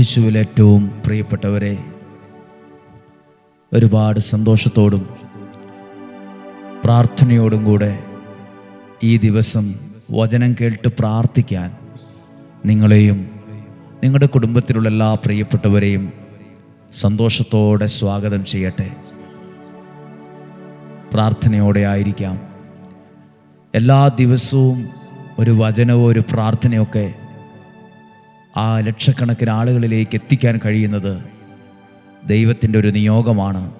യേശുവിൽ ഏറ്റവും പ്രിയപ്പെട്ടവരെ ഒരുപാട് സന്തോഷത്തോടും പ്രാർത്ഥനയോടും കൂടെ ഈ ദിവസം വചനം കേട്ട് പ്രാർത്ഥിക്കാൻ നിങ്ങളെയും നിങ്ങളുടെ കുടുംബത്തിലുള്ള എല്ലാ പ്രിയപ്പെട്ടവരെയും സന്തോഷത്തോടെ സ്വാഗതം ചെയ്യട്ടെ. പ്രാർത്ഥനയോടെ ആയിരിക്കാം. എല്ലാ ദിവസവും ഒരു വചനവും ഒരു പ്രാർത്ഥനയൊക്കെ ആ ലക്ഷക്കണക്കിന് ആളുകളിലേക്ക് എത്തിക്കാൻ കഴിയുന്നത് ദൈവത്തിന്റെ ഒരു നിയോഗമാണ്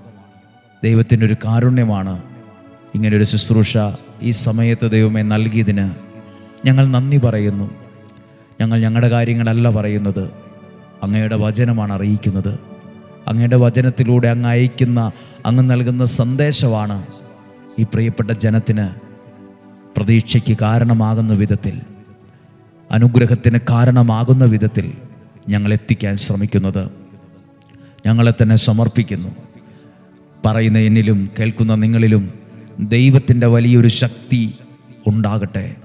ദൈവത്തിന്റെ ഒരു കാരുണ്യമാണ്. ഇങ്ങനൊരു ശുശ്രൂഷ ഈ സമയത്ത് ദൈവമേ നൽകിയതിന് ഞങ്ങൾ നന്ദി പറയുന്നു. ഞങ്ങൾ ഞങ്ങളുടെ കാര്യങ്ങളല്ല പറയുന്നത്. അങ്ങയുടെ വചനമാണ് അറിയിക്കുന്നത്. അങ്ങയുടെ വചനത്തിലൂടെ അങ്ങ് അയക്കുന്ന അങ്ങ് നൽകുന്ന സന്ദേശമാണ് ഈ പ്രിയപ്പെട്ട ജനത്തിന് പ്രതീക്ഷയ്ക്ക് കാരണമാകുന്ന വിധത്തിൽ. അനുഗ്രഹത്തിന് കാരണമാകുന്ന വിധത്തിൽ ഞങ്ങൾ എത്തിക്കാൻ ശ്രമിക്കുന്നത്. ഞങ്ങളെ തന്നെ സമർപ്പിക്കുന്നു. പറയുന്ന എന്നിലും കേൾക്കുന്ന നിങ്ങളിലും ദൈവത്തിന്റെ വലിയൊരു ശക്തി ഉണ്ടാകട്ടെ.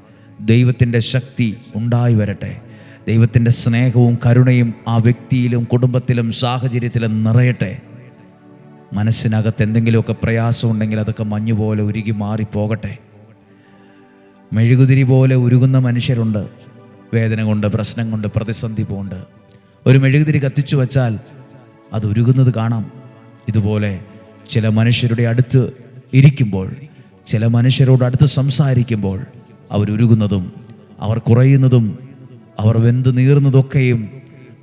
ദൈവത്തിന്റെ ശക്തി ഉണ്ടായി വരട്ടെ. ദൈവത്തിന്റെ സ്നേഹവും കരുണയും ആ വ്യക്തിയിലും കുടുംബത്തിലും സാഹചര്യത്തിലും നിറയട്ടെ. മനസ്സിനകത്ത് എന്തെങ്കിലുമൊക്കെ പ്രയാസമുണ്ടെങ്കിൽ അതൊക്കെ മഞ്ഞുപോലെ ഉരുകി മാറിപ്പോകട്ടെ. മെഴുകുതിരി പോലെ ഉരുകുന്ന മനുഷ്യരുണ്ട്. വേദന കൊണ്ട് പ്രശ്നം കൊണ്ട് പ്രതിസന്ധി പോണ്ട് ഒരു മെഴുകുതിരി കത്തിച്ചു വച്ചാൽ അത് ഉരുകുന്നത് കാണാം. ഇതുപോലെ ചില മനുഷ്യരുടെ അടുത്ത് ഇരിക്കുമ്പോൾ ചില മനുഷ്യരോട് അടുത്ത് സംസാരിക്കുമ്പോൾ അവരുരുകുന്നതും അവർ കുറയുന്നതും അവർ വെന്ത് നീറുന്നതൊക്കെയും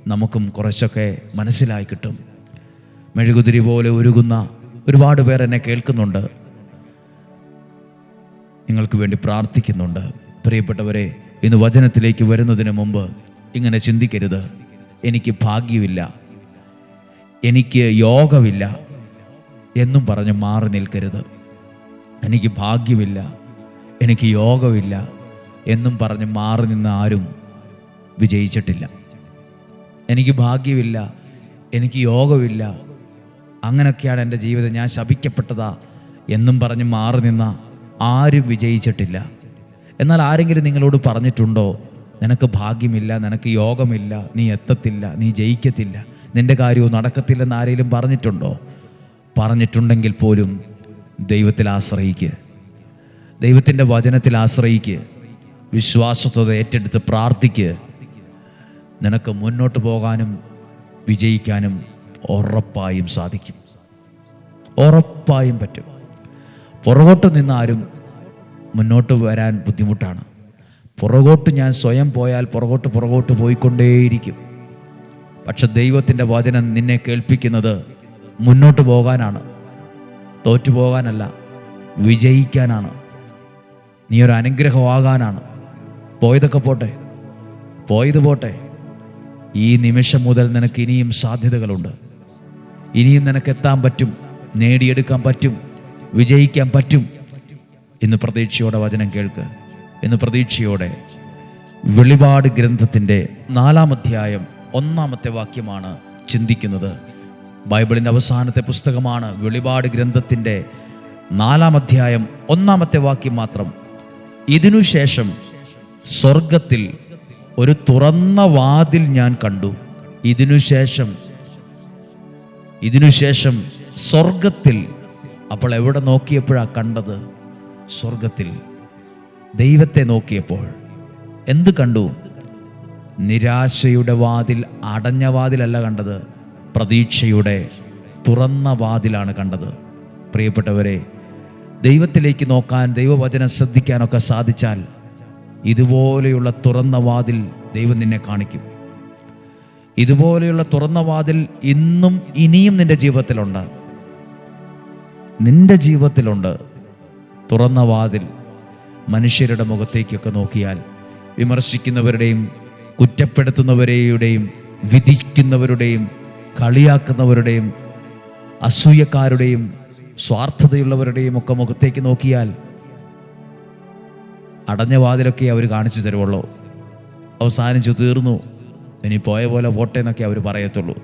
നമുക്കും കുറച്ചൊക്കെ മനസ്സിലായി കിട്ടും. മെഴുകുതിരി പോലെ ഒരുകുന്ന ഒരുപാട് പേർ എന്നെ കേൾക്കുന്നുണ്ട്. നിങ്ങൾക്ക് വേണ്ടി പ്രാർത്ഥിക്കുന്നുണ്ട്. പ്രിയപ്പെട്ടവരെ ഇന്ന് വചനത്തിലേക്ക് വരുന്നതിന് മുമ്പ് ഇങ്ങനെ ചിന്തിക്കരുത്. എനിക്ക് ഭാഗ്യമില്ല. എനിക്ക് യോഗമില്ല എന്നും പറഞ്ഞ് മാറി നിൽക്കരുത്. എനിക്ക് ഭാഗ്യമില്ല. എനിക്ക് യോഗമില്ല എന്നും പറഞ്ഞ് മാറി നിന്ന് ആരും വിജയിച്ചിട്ടില്ല. എനിക്ക് ഭാഗ്യമില്ല. എനിക്ക് യോഗമില്ല. അങ്ങനെയൊക്കെയാണ് എന്റെ ജീവിതം. ഞാൻ ശപിക്കപ്പെട്ടതാ എന്നും പറഞ്ഞ് മാറി നിന്ന ആരും വിജയിച്ചിട്ടില്ല. എന്നാൽ ആരെങ്കിലും നിങ്ങളോട് പറഞ്ഞിട്ടുണ്ടോ? നിനക്ക് ഭാഗ്യമില്ല നിനക്ക് യോഗമില്ല നീ എത്തത്തില്ല നീ ജയിക്കത്തില്ല നിന്റെ കാര്യവും നടക്കത്തില്ലെന്ന് ആരെങ്കിലും പറഞ്ഞിട്ടുണ്ടോ? പറഞ്ഞിട്ടുണ്ടെങ്കിൽ പോലും ദൈവത്തിൽ ആശ്രയിക്കുക ദൈവത്തിന്റെ വചനത്തിൽ ആശ്രയിക്കുക വിശ്വാസത്വത ഏറ്റെടുത്ത് പ്രാർത്ഥിക്കുക നിനക്ക് മുന്നോട്ട് പോകാനും വിജയിക്കാനും ഉറപ്പായും സാധിക്കും. ഉറപ്പായും പറ്റും. പുറകോട്ട് നിന്നാരും മുന്നോട്ട് വരാൻ ബുദ്ധിമുട്ടാണ്. പുറകോട്ട് ഞാൻ സ്വയം പോയാൽ പുറകോട്ട് പുറകോട്ട് പോയിക്കൊണ്ടേയിരിക്കും. പക്ഷെ ദൈവത്തിന്റെ വചനം നിന്നെ കേൾപ്പിക്കുന്നത് മുന്നോട്ട് പോകാനാണ്. തോറ്റു പോകാനല്ല വിജയിക്കാനാണ്. നീ ഒരു അനുഗ്രഹമാകാനാണ്. പോയതൊക്കെ പോട്ടെ പോയത് പോട്ടെ. ഈ നിമിഷം മുതൽ നിനക്ക് ഇനിയും സാധ്യതകളുണ്ട്. ഇനിയും നിനക്ക് എത്താൻ പറ്റും നേടിയെടുക്കാൻ പറ്റും വിജയിക്കാൻ പറ്റും. ഇന്ന് പ്രതീക്ഷയോടെ വചനം കേൾക്ക്. ഇന്ന് പ്രതീക്ഷയോടെ വെളിപാട് ഗ്രന്ഥത്തിന്റെ നാലാമധ്യായം ഒന്നാമത്തെ വാക്യമാണ് ചിന്തിക്കുന്നത്. ബൈബിളിന്റെ അവസാനത്തെ പുസ്തകമാണ് വെളിപാട് ഗ്രന്ഥത്തിന്റെ നാലാം അധ്യായം ഒന്നാമത്തെ വാക്യം മാത്രം. ഇതിനുശേഷം സ്വർഗത്തിൽ ഒരു തുറന്ന വാതിൽ ഞാൻ കണ്ടു. ഇതിനുശേഷം ഇതിനുശേഷം സ്വർഗത്തിൽ അപ്പോൾ എവിടെ നോക്കിയപ്പോഴാണ് കണ്ടത്? സ്വർഗത്തിൽ ദൈവത്തെ നോക്കിയപ്പോൾ എന്ത് കണ്ടു? നിരാശയുടെ വാതിൽ അടഞ്ഞ വാതിലല്ല കണ്ടത് പ്രതീക്ഷയുടെ തുറന്ന വാതിലാണ് കണ്ടത്. പ്രിയപ്പെട്ടവരെ ദൈവത്തിലേക്ക് നോക്കാൻ ദൈവവചനം ശ്രദ്ധിക്കാനൊക്കെ സാധിച്ചാൽ ഇതുപോലെയുള്ള തുറന്ന വാതിൽ ദൈവം നിന്നെ കാണിക്കും. ഇതുപോലെയുള്ള തുറന്ന വാതിൽ ഇന്നും ഇനിയും നിന്റെ ജീവിതത്തിലുണ്ട്. നിന്റെ ജീവിതത്തിലുണ്ട്. തുറന്ന വാതിൽ മനുഷ്യരുടെ മുഖത്തേക്കൊക്കെ നോക്കിയാൽ വിമർശിക്കുന്നവരുടെയും കുറ്റപ്പെടുത്തുന്നവരെയുടെയും വിധിക്കുന്നവരുടെയും കളിയാക്കുന്നവരുടെയും അസൂയക്കാരുടെയും സ്വാർത്ഥതയുള്ളവരുടെയും ഒക്കെ മുഖത്തേക്ക് നോക്കിയാൽ അടഞ്ഞ വാതിലൊക്കെ അവർ കാണിച്ചു തരുവുള്ളൂ. അവസാനിച്ചു തീർന്നു. ഇനി പോയ പോലെ പോട്ടെ എന്നൊക്കെ അവർ പറയത്തുള്ളൂ.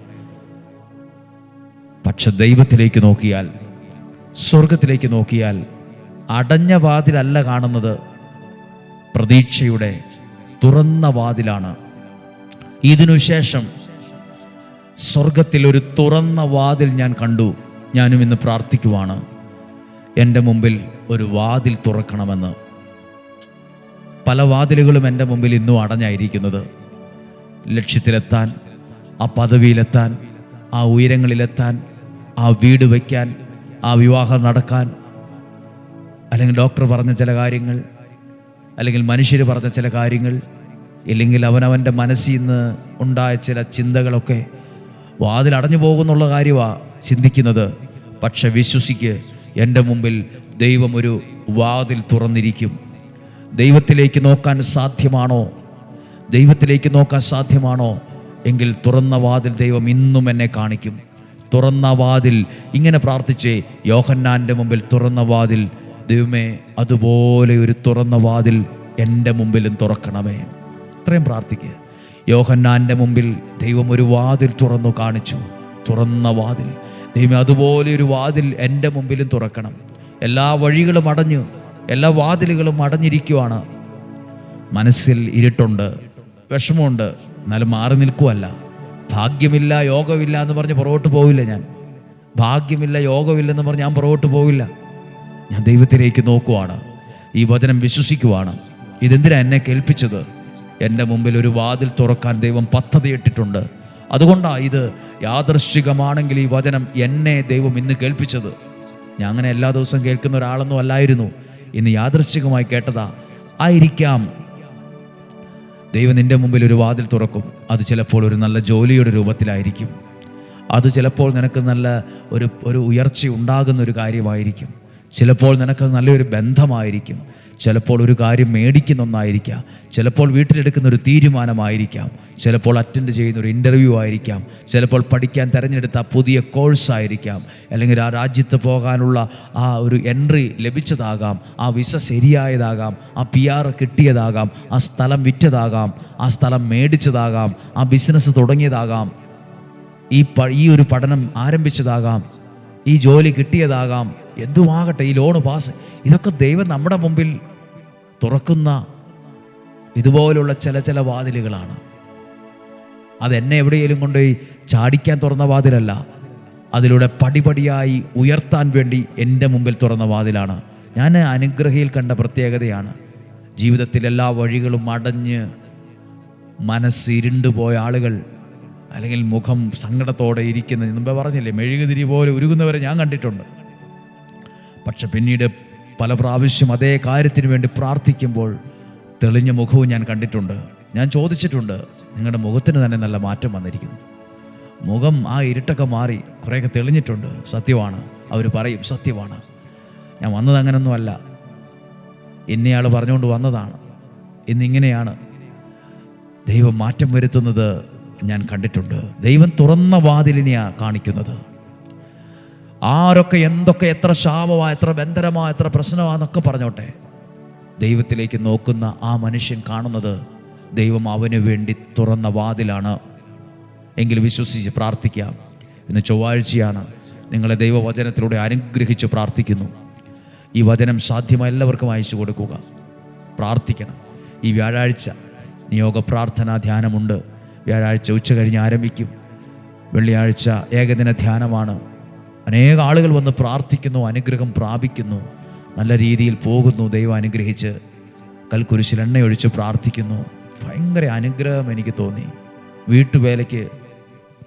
പക്ഷെ ദൈവത്തിലേക്ക് നോക്കിയാൽ സ്വർഗത്തിലേക്ക് നോക്കിയാൽ അടഞ്ഞ വാതിലല്ല കാണുന്നത്. പ്രതീക്ഷയുടെ തുറന്ന വാതിലാണ്. ഇതിനുശേഷം സ്വർഗത്തിൽ ഒരു തുറന്ന വാതിൽ ഞാൻ കണ്ടു. ഞാനും ഇന്ന് പ്രാർത്ഥിക്കുവാണ്. എന്റെ മുമ്പിൽ ഒരു വാതിൽ തുറക്കണമെന്ന്. പല വാതിലുകളും എന്റെ മുമ്പിൽ ഇന്നും അടഞ്ഞായിരിക്കുന്നത്. ലക്ഷ്യത്തിലെത്താൻ ആ പദവിയിലെത്താൻ ആ ഉയരങ്ങളിലെത്താൻ ആ വീട് വയ്ക്കാൻ ആ വിവാഹം നടക്കാൻ അല്ലെങ്കിൽ ഡോക്ടർ പറഞ്ഞ ചില കാര്യങ്ങൾ അല്ലെങ്കിൽ മനുഷ്യർ പറഞ്ഞ ചില കാര്യങ്ങൾ ഇല്ലെങ്കിൽ അവനവന്റെ മനസ്സിൽ നിന്ന് ഉണ്ടായ ചില ചിന്തകളൊക്കെ വാതിൽ അടഞ്ഞു പോകുന്നുള്ള കാര്യമാണ് ചിന്തിക്കുന്നത്. പക്ഷെ വിശ്വസിക്ക് എന്റെ മുമ്പിൽ ദൈവം ഒരു വാതിൽ തുറന്നിരിക്കും. ദൈവത്തിലേക്ക് നോക്കാൻ സാധ്യമാണോ? ദൈവത്തിലേക്ക് നോക്കാൻ സാധ്യമാണോ? എങ്കിൽ തുറന്ന വാതിൽ ദൈവം ഇന്നും എന്നെ കാണിക്കും. തുറന്ന വാതിൽ ഇങ്ങനെ പ്രാർത്ഥിച്ചേ യോഹന്നാന്റെ മുമ്പിൽ തുറന്ന വാതിൽ ദൈവമേ അതുപോലെ ഒരു തുറന്ന വാതിൽ എന്റെ മുമ്പിലും തുറക്കണമേ. ഇത്രയും പ്രാർത്ഥിക്കുക. യോഹന്നാന്റെ മുമ്പിൽ ദൈവം ഒരു വാതിൽ തുറന്നു കാണിച്ചു. തുറന്ന വാതിൽ. ദൈവം അതുപോലെ ഒരു വാതിൽ എന്റെ മുമ്പിലും തുറക്കണം. എല്ലാ വഴികളും അടഞ്ഞു എല്ലാ വാതിലുകളും അടഞ്ഞിരിക്കുവാണ്. മനസ്സിൽ ഇരുട്ടുണ്ട് വിഷമമുണ്ട് എന്നാലും മാറി നിൽക്കുവല്ല. ഭാഗ്യമില്ല യോഗമില്ല എന്ന് പറഞ്ഞ് പുറകോട്ട് പോവില്ല ഞാൻ. ഭാഗ്യമില്ല യോഗമില്ലെന്ന് പറഞ്ഞ് ഞാൻ പുറകോട്ട് പോവില്ല. ഞാൻ ദൈവത്തിലേക്ക് നോക്കുവാണ്. ഈ വചനം വിശ്വസിക്കുവാണ്. ഇതെന്തിനാ എന്നെ കേൾപ്പിച്ചത്? എന്റെ മുമ്പിൽ ഒരു വാതിൽ തുറക്കാൻ ദൈവം പദ്ധതിയിട്ടിട്ടുണ്ട്. അതുകൊണ്ടാണ് ഇത് യാദർശികമാണെങ്കിൽ ഈ വചനം എന്നെ ദൈവം ഇന്ന് കേൾപ്പിച്ചത്. ഞാൻ അങ്ങനെ എല്ലാ ദിവസവും കേൾക്കുന്ന ഒരാളൊന്നും അല്ലായിരുന്നു. ഇന്ന് യാദൃശികമായി കേട്ടതാ. ആയിരിക്കാം. ദൈവം നിന്റെ മുമ്പിൽ ഒരു വാതിൽ തുറക്കും. അത് ചിലപ്പോൾ ഒരു നല്ല ജോലിയുടെ രൂപത്തിലായിരിക്കും. അത് ചിലപ്പോൾ നിനക്ക് നല്ല ഒരു ഒരു ഉയർച്ച ഉണ്ടാകുന്ന ഒരു കാര്യമായിരിക്കും. ചിലപ്പോൾ നിനക്ക് നല്ലൊരു ബന്ധമായിരിക്കും. ചിലപ്പോൾ ഒരു കാര്യം മേടിക്കുന്ന ഒന്നായിരിക്കാം. ചിലപ്പോൾ വീട്ടിലെടുക്കുന്ന ഒരു തീരുമാനമായിരിക്കാം. ചിലപ്പോൾ അറ്റൻഡ് ചെയ്യുന്ന ഒരു ഇന്റർവ്യൂ ആയിരിക്കാം. ചിലപ്പോൾ പഠിക്കാൻ തിരഞ്ഞെടുത്ത പുതിയ കോഴ്സ് ആയിരിക്കാം. അല്ലെങ്കിൽ ആ രാജ്യത്ത് പോകാനുള്ള ആ ഒരു എൻട്രി ലഭിച്ചതാകാം. ആ വിസ ശരിയായതാകാം. ആ പി ആർ കിട്ടിയതാകാം. ആ സ്ഥലം വിറ്റതാകാം. ആ സ്ഥലം മേടിച്ചതാകാം. ആ ബിസിനസ് തുടങ്ങിയതാകാം. ഈ ഈ ഒരു പഠനം ആരംഭിച്ചതാകാം. ഈ ജോലി കിട്ടിയതാകാം. എന്തുമാകട്ടെ ഈ ലോണ് പാസ് ഇതൊക്കെ ദൈവം നമ്മുടെ മുമ്പിൽ തുറക്കുന്ന ഇതുപോലുള്ള ചില ചില വാതിലുകളാണ്. അതെന്നെ എവിടെയെങ്കിലും കൊണ്ടുപോയി ചാടിക്കാൻ തുറന്ന വാതിലല്ല. അതിലൂടെ പടിപടിയായി ഉയർത്താൻ വേണ്ടി എന്റെ മുമ്പിൽ തുറന്ന വാതിലാണ്. ഞാൻ അനുഗ്രഹയിൽ കണ്ട പ്രത്യേകതയാണ്. ജീവിതത്തിലെല്ലാ വഴികളും അടഞ്ഞ് മനസ്സിരുണ്ടുപോയ ആളുകൾ അല്ലെങ്കിൽ മുഖം സങ്കടത്തോടെ ഇരിക്കുന്ന മുമ്പേ പറഞ്ഞില്ലേ മെഴുകുതിരി പോലെ ഉരുകുന്നവരെ ഞാൻ കണ്ടിട്ടുണ്ട്. പക്ഷെ പിന്നീട് പല പ്രാവശ്യം അതേ കാര്യത്തിന് വേണ്ടി പ്രാർത്ഥിക്കുമ്പോൾ തെളിഞ്ഞ മുഖവും ഞാൻ കണ്ടിട്ടുണ്ട്. ഞാൻ ചോദിച്ചിട്ടുണ്ട് നിങ്ങളുടെ മുഖത്തിന് തന്നെ നല്ല മാറ്റം വന്നിരിക്കുന്നു. മുഖം ആ ഇരുട്ടൊക്കെ മാറി കുറേയൊക്കെ തെളിഞ്ഞിട്ടുണ്ട്. സത്യമാണ്. അവർ പറയും സത്യമാണ്. ഞാൻ വന്നത് അങ്ങനൊന്നുമല്ല. എന്നെയാൾ പറഞ്ഞുകൊണ്ട് വന്നതാണ്. ഇന്നിങ്ങനെയാണ്. ദൈവം മാറ്റം വരുത്തുന്നത് ഞാൻ കണ്ടിട്ടുണ്ട്. ദൈവം തുറന്ന വാതിലിനെയാണ് കാണിക്കുന്നത്. ആരൊക്കെ എന്തൊക്കെ എത്ര ശാപമാ എത്ര ബന്ധനമാ എത്ര പ്രശ്നമാന്നൊക്കെ പറഞ്ഞോട്ടെ. ദൈവത്തിലേക്ക് നോക്കുന്ന ആ മനുഷ്യൻ കാണുന്നത് ദൈവം അവന് വേണ്ടി തുറന്ന വാതിലാണ്. എങ്കിൽ വിശ്വസിച്ച് പ്രാർത്ഥിക്കാം. ഇന്ന് ചൊവ്വാഴ്ചയാണ് നിങ്ങളെ ദൈവവചനത്തിലൂടെ അനുഗ്രഹിച്ച് പ്രാർത്ഥിക്കുന്നു. ഈ വചനം സാധ്യമായ എല്ലാവർക്കും അയച്ചു കൊടുക്കുക. പ്രാർത്ഥിക്കണം. ഈ വ്യാഴാഴ്ച നിയോഗ പ്രാർത്ഥനാ ധ്യാനമുണ്ട്. വ്യാഴാഴ്ച ഉച്ച കഴിഞ്ഞ് ആരംഭിക്കും. വെള്ളിയാഴ്ച ഏകദിന ധ്യാനമാണ്. അനേക ആളുകൾ വന്ന് പ്രാർത്ഥിക്കുന്നു അനുഗ്രഹം പ്രാപിക്കുന്നു. നല്ല രീതിയിൽ പോകുന്നു ദൈവം അനുഗ്രഹിച്ച്. കൽക്കുരിശിൽ എണ്ണയൊഴിച്ച് പ്രാർത്ഥിക്കുന്നു. ഭയങ്കര അനുഗ്രഹം എനിക്ക് തോന്നി. വീട്ടുവേലയ്ക്ക്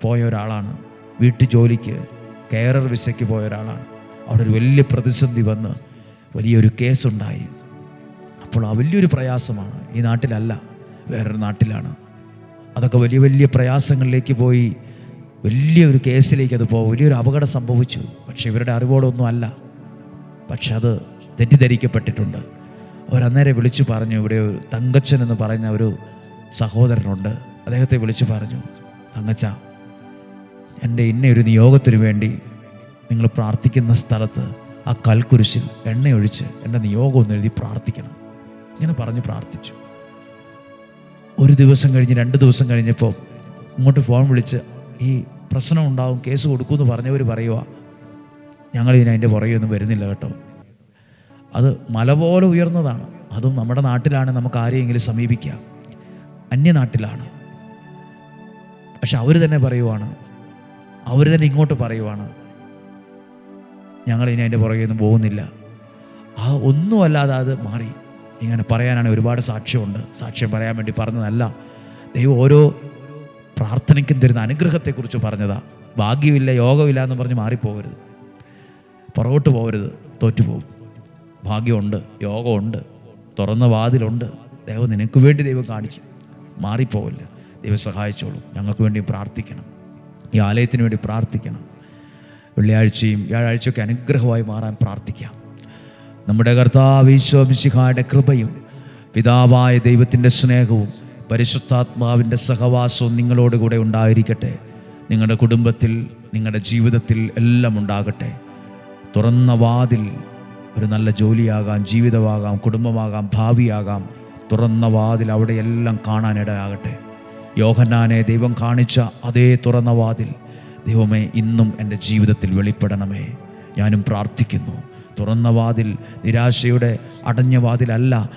പോയ ഒരാളാണ്. വീട്ടു ജോലിക്ക് കെയറർ വിസയ്ക്ക് പോയ ഒരാളാണ്. അവിടെ ഒരു വലിയ പ്രതിസന്ധി വന്ന് വലിയൊരു കേസുണ്ടായി. അപ്പോൾ ആ വലിയൊരു പ്രയാസമാണ്. ഈ നാട്ടിലല്ല വേറൊരു നാട്ടിലാണ്. അതൊക്കെ വലിയ വലിയ പ്രയാസങ്ങളിലേക്ക് പോയി. വലിയൊരു കേസിലേക്ക് അത് പോകും വലിയൊരു അപകടം സംഭവിച്ചു. പക്ഷെ ഇവരുടെ അറിവോടൊന്നും അല്ല. പക്ഷെ അത് തെറ്റിദ്ധരിക്കപ്പെട്ടിട്ടുണ്ട്. അവരന്നേരെ വിളിച്ചു പറഞ്ഞു. ഇവിടെ ഒരു തങ്കച്ചൻ എന്ന് പറയുന്ന ഒരു സഹോദരനുണ്ട്. അദ്ദേഹത്തെ വിളിച്ചു പറഞ്ഞു. തങ്കച്ച എന്റെ ഇന്ന ഒരു നിയോഗത്തിന് വേണ്ടി നിങ്ങൾ പ്രാർത്ഥിക്കുന്ന സ്ഥലത്ത് ആ കൽക്കുരിശിൽ എണ്ണയൊഴിച്ച് എന്റെ നിയോഗം ഒന്ന് എഴുതി പ്രാർത്ഥിക്കണം. ഇങ്ങനെ പറഞ്ഞ് പ്രാർത്ഥിച്ചു. ഒരു ദിവസം കഴിഞ്ഞ് രണ്ട് ദിവസം കഴിഞ്ഞപ്പോൾ ഇങ്ങോട്ട് ഫോൺ വിളിച്ച് ഈ പ്രശ്നം ഉണ്ടാവും കേസ് കൊടുക്കുമെന്ന് പറഞ്ഞവർ പറയുക ഞങ്ങൾ ഇതിന് അതിന്റെ പുറകെ ഒന്നും വരുന്നില്ല കേട്ടോ. അത് മല പോലെ ഉയർന്നതാണ്. അതും നമ്മുടെ നാട്ടിലാണ് നമുക്ക് ആരെയെങ്കിലും സമീപിക്കാം. അന്യനാട്ടിലാണ്. പക്ഷെ അവർ തന്നെ പറയുവാണ്. അവർ തന്നെ ഇങ്ങോട്ട് പറയുവാണ്. ഞങ്ങൾ ഇനി അതിന്റെ പുറകെ ഒന്നും പോകുന്നില്ല. ആ ഒന്നുമല്ലാതെ അത് മാറി. ഇങ്ങനെ പറയാനാണ് ഒരുപാട് സാക്ഷ്യമുണ്ട്. സാക്ഷ്യം പറയാൻ വേണ്ടി പറഞ്ഞതല്ല. ദൈവം ഓരോ പ്രാർത്ഥനയ്ക്കും തരുന്ന അനുഗ്രഹത്തെക്കുറിച്ച് പറഞ്ഞതാ. ഭാഗ്യമില്ല യോഗമില്ല എന്ന് പറഞ്ഞ് മാറിപ്പോകരുത്. പുറകോട്ട് പോകരുത് തോറ്റുപോകും. ഭാഗ്യമുണ്ട് യോഗമുണ്ട് തുറന്ന വാതിലുണ്ട്. ദൈവം നിനക്ക് വേണ്ടി ദൈവം കാണിച്ചു. മാറിപ്പോവില്ല. ദൈവം സഹായിച്ചോളൂ. ഞങ്ങൾക്ക് വേണ്ടി പ്രാർത്ഥിക്കണം. ഈ ആലയത്തിന് വേണ്ടി പ്രാർത്ഥിക്കണം. വെള്ളിയാഴ്ചയും വ്യാഴാഴ്ചയൊക്കെ അനുഗ്രഹമായി മാറാൻ പ്രാർത്ഥിക്കാം. നമ്മുടെ കർത്താവ് ഈശോമിശിഹായുടെ കൃപയും പിതാവായ ദൈവത്തിന്റെ സ്നേഹവും പരിശുദ്ധാത്മാവിന്റെ സഹവാസവും നിങ്ങളോടുകൂടെ ഉണ്ടായിരിക്കട്ടെ. നിങ്ങളുടെ കുടുംബത്തിൽ നിങ്ങളുടെ ജീവിതത്തിൽ എല്ലാം ഉണ്ടാകട്ടെ. തുറന്ന വാതിൽ ഒരു നല്ല ജോലിയാകാം ജീവിതമാകാം കുടുംബമാകാം ഭാവിയാകാം. തുറന്ന വാതിൽ അവിടെയെല്ലാം കാണാനിടയാകട്ടെ. യോഹന്നാനെ ദൈവം കാണിച്ച അതേ തുറന്ന വാതിൽ ദൈവമേ ഇന്നും എന്റെ ജീവിതത്തിൽ വെളിപ്പെടണമേ. ഞാനും പ്രാർത്ഥിക്കുന്നു. തുറന്ന വാതിൽ നിരാശയുടെ അടഞ്ഞ വാതിലല്ല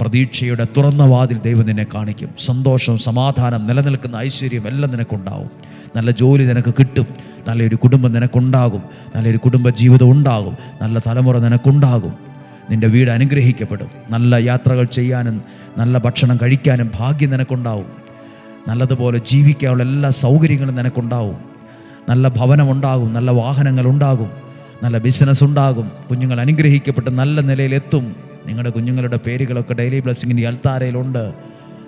പ്രതീക്ഷയുടെ തുറന്ന വാതിൽ ദൈവം നിന്നെ കാണിക്കും. സന്തോഷം സമാധാനം നിലനിൽക്കുന്ന ഐശ്വര്യം എല്ലാം നിനക്കുണ്ടാവും. നല്ല ജോലി നിനക്ക് കിട്ടും. നല്ലൊരു കുടുംബം നിനക്കുണ്ടാകും. നല്ലൊരു കുടുംബ ജീവിതം ഉണ്ടാകും. നല്ല തലമുറ നിനക്കുണ്ടാകും. നിന്റെ വീട് അനുഗ്രഹിക്കപ്പെടും. നല്ല യാത്രകൾ ചെയ്യാനും നല്ല ഭക്ഷണം കഴിക്കാനും ഭാഗ്യം നിനക്കുണ്ടാവും. നല്ലതുപോലെ ജീവിക്കാനുള്ള എല്ലാ സൗകര്യങ്ങളും നിനക്കുണ്ടാവും. നല്ല ഭവനമുണ്ടാകും. നല്ല വാഹനങ്ങൾ ഉണ്ടാകും നല്ല ബിസിനസ് ഉണ്ടാകും. കുഞ്ഞുങ്ങൾ അനുഗ്രഹിക്കപ്പെട്ട് നല്ല നിലയിലെത്തും. നിങ്ങളുടെ കുഞ്ഞുങ്ങളുടെ പേരുകളൊക്കെ ഡെയിലി ബ്ലെസ്സിങ്ങിന്റെ അൽത്താരയിലുണ്ട്.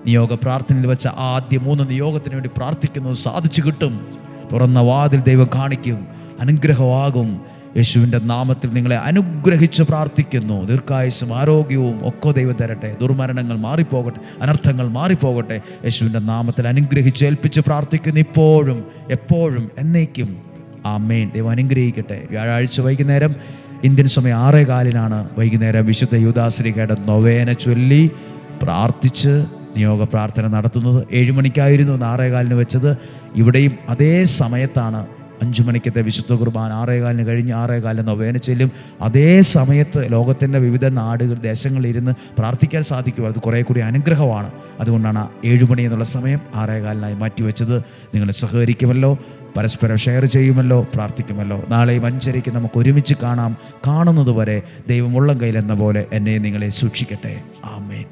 നിയോഗ പ്രാർത്ഥനയിൽ വെച്ച ആദ്യ മൂന്ന് നിയോഗത്തിന് വേണ്ടി പ്രാർത്ഥിക്കുന്നു. സാധിച്ചു കിട്ടും. തുറന്ന വാതിൽ ദൈവം കാണിക്കും. അനുഗ്രഹമാകും. യേശുവിന്റെ നാമത്തിൽ നിങ്ങളെ അനുഗ്രഹിച്ച് പ്രാർത്ഥിക്കുന്നു. ദീർഘായുസും ആരോഗ്യവും ഒക്കെ ദൈവം തരട്ടെ. ദുർമരണങ്ങൾ മാറിപ്പോകട്ടെ. അനർത്ഥങ്ങൾ മാറിപ്പോകട്ടെ. യേശുവിന്റെ നാമത്തിൽ അനുഗ്രഹിച്ച് ഏൽപ്പിച്ച് പ്രാർത്ഥിക്കുന്നു. ഇപ്പോഴും എപ്പോഴും എന്നേക്കും. ആമേൻ. ദൈവം അനുഗ്രഹിക്കട്ടെ. വ്യാഴാഴ്ച വൈകുന്നേരം ഇന്ത്യൻ സമയം ആറേ കാലിനാണ് വൈകുന്നേരം വിശുദ്ധ യൂദാശ്രീകയുടെ നൊവേന ചൊല്ലി പ്രാർത്ഥിച്ച് നിയോഗ പ്രാർത്ഥന നടത്തുന്നത്. ഏഴ് മണിക്കായിരുന്നു ആറേ കാലിന് വെച്ചത്. ഇവിടെയും അതേ സമയത്താണ് അഞ്ചു മണിക്കത്തെ വിശുദ്ധ കുർബാന. ആറേകാലിന് കഴിഞ്ഞ് ആറേകാലിന് നൊവേന ചെല്ലും. അതേ സമയത്ത് ലോകത്തിന്റെ വിവിധ നാടുകൾ ദേശങ്ങളിൽ ഇരുന്ന് പ്രാർത്ഥിക്കാൻ സാധിക്കും അത് കുറേ കൂടി അനുഗ്രഹമാണ്. അതുകൊണ്ടാണ് ഏഴുമണി എന്നുള്ള സമയം ആറേകാലിനായി മാറ്റിവെച്ചത്. നിങ്ങൾ സഹകരിക്കുമല്ലോ. പരസ്പരം ഷെയർ ചെയ്യുമല്ലോ പ്രാർത്ഥിക്കുമല്ലോ. നാളെയും അഞ്ചരയ്ക്ക് നമുക്ക് ഒരുമിച്ച് കാണാം. കാണുന്നത് വരെ ദൈവമുള്ളം കയ്യിലെന്ന പോലെ എന്നെ നിങ്ങളെ സൂക്ഷിക്കട്ടെ. ആമേൻ.